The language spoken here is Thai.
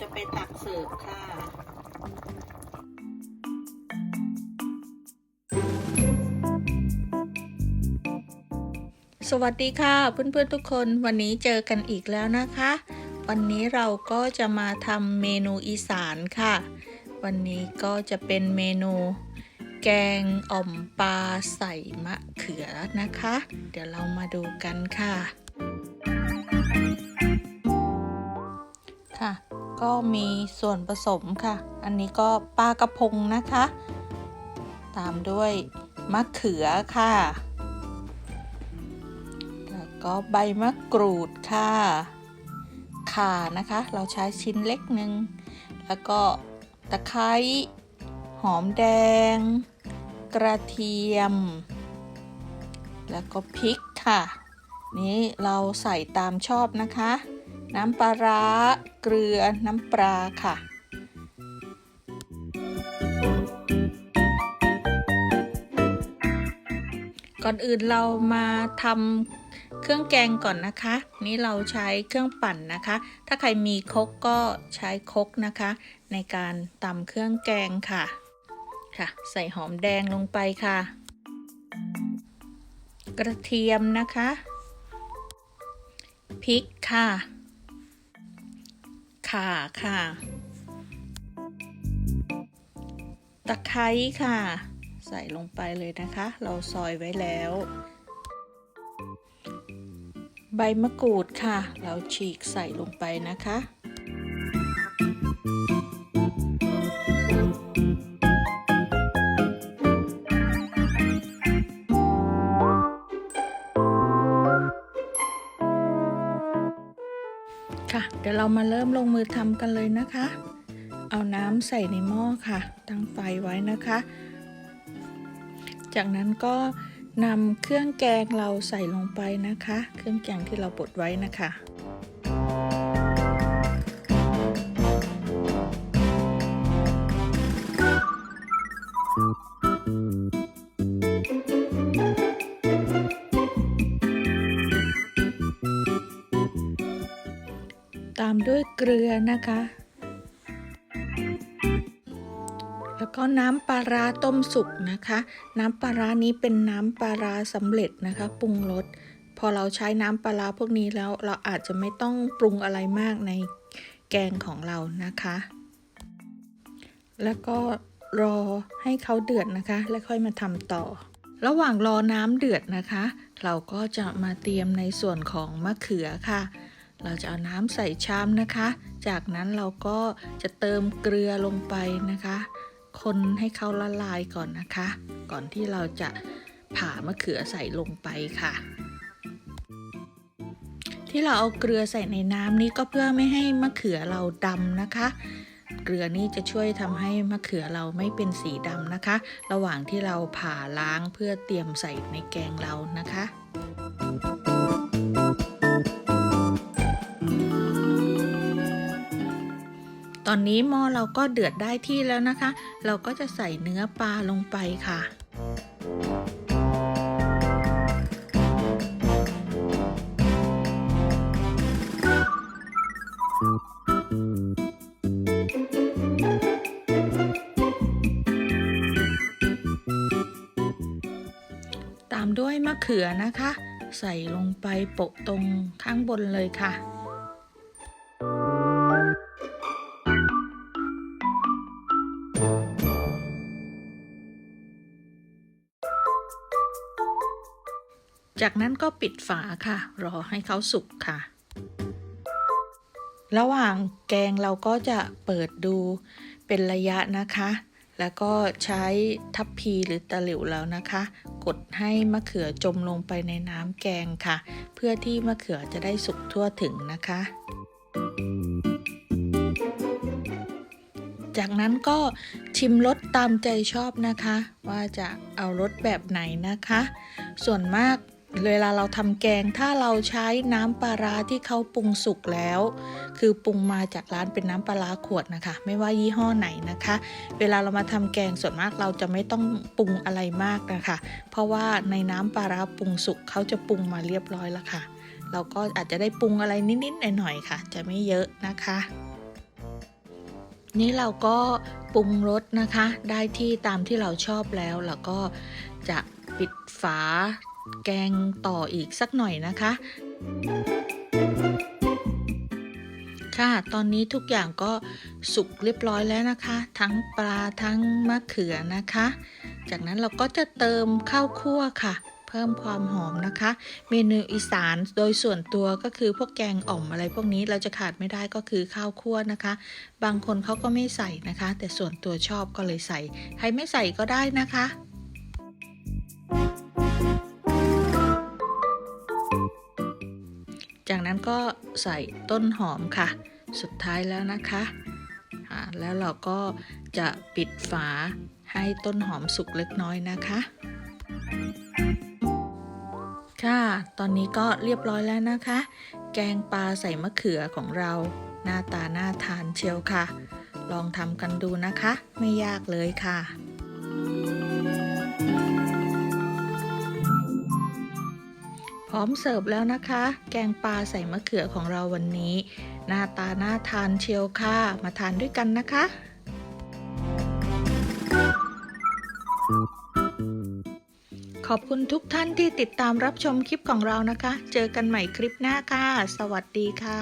จะไปตักเสิร์ฟค่ะสวัสดีค่ะเพื่อนๆทุกคนวันนี้เจอกันอีกแล้วนะคะ วันนี้เราก็จะมาทำเมนูอีสานค่ะ วันนี้ก็จะเป็นเมนู แกงอ่อมปลาใส่มะเขือนะคะ เดี๋ยวเรามาดูกันค่ะ ก็มีส่วนผสมค่ะ อันนี้ก็ปลากระพงนะคะ ตามด้วยมะเขือค่ะ แล้วก็ใบมะกรูดค่ะข่านะคะ เราใช้ชิ้นเล็กหนึ่ง แล้วก็ตะไคร้หอมแดง กระเทียม แล้วก็พริกค่ะ นี้เราใส่ตามชอบนะคะ น้ำปลาร้า เกลือ น้ำปลาค่ะ ก่อนอื่นเรามาทำเครื่องแกงก่อนนะคะ นี่เราใช้เครื่องปั่นนะคะ ถ้าใครมีคกก็ใช้คกนะคะ ในการตำเครื่องแกงค่ะ ค่ะ ใส่หอมแดงลงไปค่ะ กระเทียมนะคะพริกค่ะ ข่าค่ะ ตะไคร้ค่ะ ใส่ลงไปเลยนะคะ เราซอยไว้แล้ว ใบมะกรูดค่ะ เราฉีกใส่ลงไปนะคะ ยวเรามาเริ่มลงมือทำกันเลยนะคะ เอาน้ำใส่ในหม้อค่ะ ตั้งไฟไว้นะคะ จากนั้นก็นำเครื่องแกงเราใส่ลงไปนะคะ เครื่องแกงที่เราบดไว้นะคะามด้วยเกลือนะคะ แล้วก็น้ำปลาร้าต้มสุกนะคะ น้ำปลาร้านี้เป็นน้ำปลาร้าสำเร็จนะคะปรุงรสพอเราใช้น้ำปลาร้าพวกนี้แล้วเราอาจจะไม่ต้องปรุงอะไรมากในแกงของเรานะคะ แล้วก็รอให้เขาเดือดนะคะ แล้วค่อยมาทำต่อ ระหว่างรอน้ำเดือดนะคะ เราก็จะมาเตรียมในส่วนของมะเขือค่ะ เราจะเอาน้ำใส่ชามนะคะ จากนั้นเราก็จะเติมเกลือลงไปนะคะ คนให้เขาละลายก่อนนะคะ ก่อนที่เราจะผ่ามะเขือใส่ลงไปค่ะ ที่เราเอาเกลือใส่ในน้ำนี้ก็เพื่อไม่ให้มะเขือเราดำนะคะ เกลือนี่จะช่วยทำให้มะเขือเราไม่เป็นสีดำนะคะ ระหว่างที่เราผ่าล้างเพื่อเตรียมใส่ในแกงเรานะคะ อนนี้หม้อเราก็เดือดได้ที่แล้วนะคะ เราก็จะใส่เนื้อปลาลงไปค่ะตามด้วยมะเขือนะคะ ใส่ลงไปโปะตรงข้างบนเลยค่ะ จากนั้นก็ปิดฝาค่ะ รอให้เขาสุกค่ะ ระหว่างแกงเราก็จะเปิดดูเป็นระยะนะคะ แล้วก็ใช้ทัพพีหรือตะหลิวแล้วนะคะ กดให้มะเขือจมลงไปในน้ำแกงค่ะ เพื่อที่มะเขือจะได้สุกทั่วถึงนะคะ จากนั้นก็ชิมรสตามใจชอบนะคะ ว่าจะเอารสแบบไหนนะคะ ส่วนมาก เวลาเราทำแกงถ้าเราใช้น้ำปลาร้าที่เขาปรุงสุกแล้ว คือปรุงมาจากร้านเป็นน้ำปลาร้าขวดนะคะ ไม่ว่ายี่ห้อไหนนะคะ เวลาเรามาทำแกงส่วนมากเราจะไม่ต้องปรุงอะไรมากนะคะ เพราะว่าในน้ำปลาร้าปรุงสุกเขาจะปรุงมาเรียบร้อยแล้วค่ะ เราก็อาจจะได้ปรุงอะไรนิดๆหน่อยๆค่ะ จะไม่เยอะนะคะ นี้เราก็ปรุงรสนะคะ ได้ที่ตามที่เราชอบแล้วแล้วก็จะปิดฝา แกงต่ออีกสักหน่อยนะคะ ค่ะ ตอนนี้ทุกอย่างก็สุกเรียบร้อยแล้วนะคะ ทั้งปลาทั้งมะเขือนะคะ จากนั้นเราก็จะเติมข้าวคั่วค่ะ เพิ่มความหอมนะคะ เมนูอีสานโดยส่วนตัวก็คือพวกแกงอ่อมอะไรพวกนี้เราจะขาดไม่ได้ก็คือข้าวคั่วนะคะ บางคนเขาก็ไม่ใส่นะคะ แต่ส่วนตัวชอบก็เลยใส่ ใครไม่ใส่ก็ได้นะคะ จากนั้นก็ใส่ต้นหอมค่ะ สุดท้ายแล้วนะคะแล้วเราก็จะปิดฝาให้ต้นหอมสุกเล็กน้อยนะคะ ค่ะ ตอนนี้ก็เรียบร้อยแล้วนะคะ แกงปลาใส่มะเขือของเรา หน้าตาน่าทานเชียวค่ะ ลองทำกันดูนะคะ ไม่ยากเลยค่ะ ร้อมเสิร์ฟแล้วนะคะ แกงปลาใส่มะเขือของเราวันนี้ หน้าตาน่าทานเชียวค่ะ มาทานด้วยกันนะคะ ขอบคุณทุกท่านที่ติดตามรับชมคลิปของเรานะคะ เจอกันใหม่คลิปหน้าค่ะ สวัสดีค่ะ